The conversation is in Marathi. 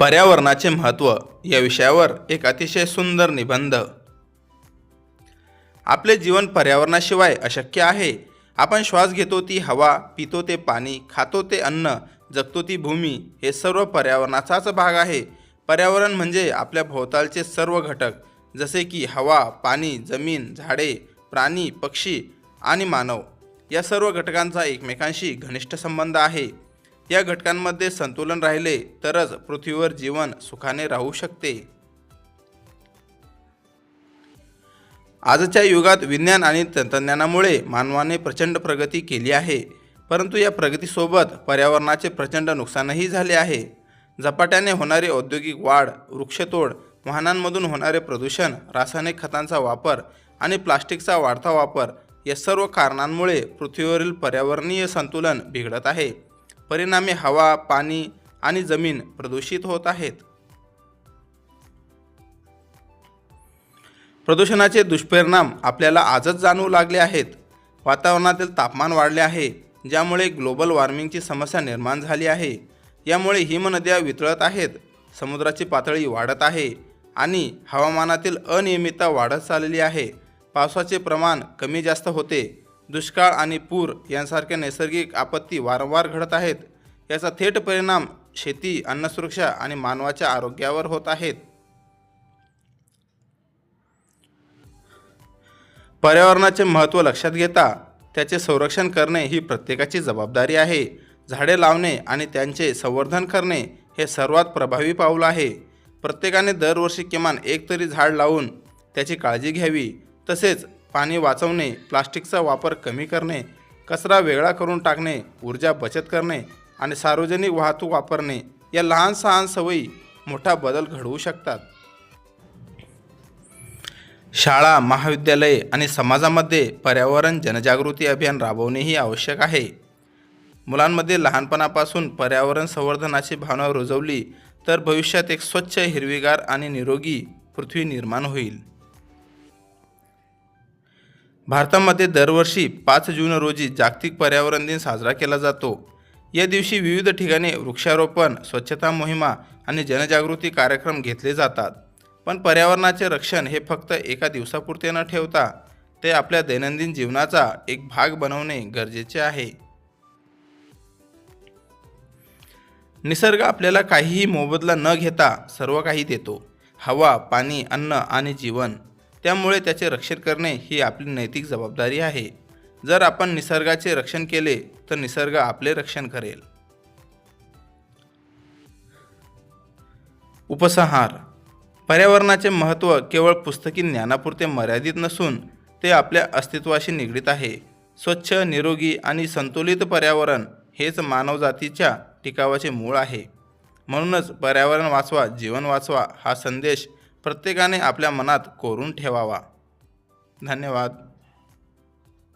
पर्यावरणाचे महत्त्व या विषयावर एक अतिशय सुंदर निबंध. आपले जीवन पर्यावरणाशिवाय अशक्य आहे. आपण श्वास घेतो ती हवा पितो ते पाणी खातो ते अन्न जगतो ती भूमी हे सर्व पर्यावरणाचाच भाग आहे. पर्यावरण म्हणजे आपल्या भोवतालचे सर्व घटक जसे की हवा पाणी जमीन झाडे प्राणी पक्षी आणि मानव. या सर्व घटकांचा एकमेकांशी घनिष्ठ संबंध आहे. या घटकांमध्ये संतुलन राहिले तरच पृथ्वीवर जीवन सुखाने राहू शकते. आजच्या युगात विज्ञान आणि तंत्रज्ञानामुळे मानवाने प्रचंड प्रगती केली आहे. परंतु या प्रगतीसोबत पर्यावरणाचे प्रचंड नुकसानही झाले आहे. झपाट्याने होणारी औद्योगिक वाढ वृक्षतोड वाहनांमधून होणारे प्रदूषण रासायनिक खतांचा वापर आणि प्लास्टिकचा वाढता वापर या सर्व कारणांमुळे पृथ्वीवरील पर्यावरणीय संतुलन बिघडत आहे. परिणामी हवा पाणी आणि जमीन प्रदूषित होत आहेत. प्रदूषणाचे दुष्परिणाम आपल्याला आजच जाणवू लागले आहेत. वातावरणातील तापमान वाढले आहे ज्यामुळे ग्लोबल वॉर्मिंगची समस्या निर्माण झाली आहे. यामुळे हिमनद्या वितळत आहेत समुद्राची पातळी वाढत आहे आणि हवामानातील अनियमितता वाढत चाललेली आहे. पावसाचे प्रमाण कमी जास्त होते. दुष्काळ आणि पूर यांसारख्या नैसर्गिक आपत्ती वारंवार घडत आहेत याचा थेट परिणाम शेती अन्नसुरक्षा आणि मानवाच्या आरोग्यावर होत आहेत. पर्यावरणाचे महत्त्व लक्षात घेता त्याचे संरक्षण करणे ही प्रत्येकाची जबाबदारी आहे. झाडे लावणे आणि त्यांचे संवर्धन करणे हे सर्वात प्रभावी पाऊल आहे. प्रत्येकाने दरवर्षी किमान एक तरी झाड लावून त्याची काळजी घ्यावी. तसेच पाणी वाचवणे प्लास्टिकचा वापर कमी करणे कचरा वेगळा करून टाकणे ऊर्जा बचत करणे आणि सार्वजनिक वाहतूक वापरणे या लहान सहान सवयी मोठा बदल घडवू शकतात. शाळा महाविद्यालये आणि समाजामध्ये पर्यावरण जनजागृती अभियान राबवणेही आवश्यक आहे. मुलांमध्ये लहानपणापासून पर्यावरण संवर्धनाची भावना रुजवली तर भविष्यात एक स्वच्छ हिरवीगार आणि निरोगी पृथ्वी निर्माण होईल. भारतामध्ये दरवर्षी पाच जून रोजी जागतिक पर्यावरण दिन साजरा केला जातो. या दिवशी विविध ठिकाणी वृक्षारोपण स्वच्छता मोहिमा आणि जनजागृती कार्यक्रम घेतले जातात. पण पर्यावरणाचे रक्षण हे फक्त एका दिवसापुरते न ठेवता ते आपल्या दैनंदिन जीवनाचा एक भाग बनवणे गरजेचे आहे. निसर्ग आपल्याला काहीही मोबदला न घेता सर्व काही देतो. हवा पाणी अन्न आणि जीवन त्यामुळे त्याचे रक्षण करणे ही आपली नैतिक जबाबदारी आहे. जर आपण निसर्गाचे रक्षण केले तर निसर्ग आपले रक्षण करेल. उपसंहार. पर्यावरणाचे महत्त्व केवळ पुस्तकी ज्ञानापुरते मर्यादित नसून ते आपल्या अस्तित्वाशी निगडीत आहे. स्वच्छ निरोगी आणि संतुलित पर्यावरण हेच मानवजातीच्या टिकावाचे मूळ आहे. म्हणूनच पर्यावरण वाचवा जीवन वाचवा हा संदेश प्रत्येकाने आपल्या मनात कोरून ठेवावा. धन्यवाद.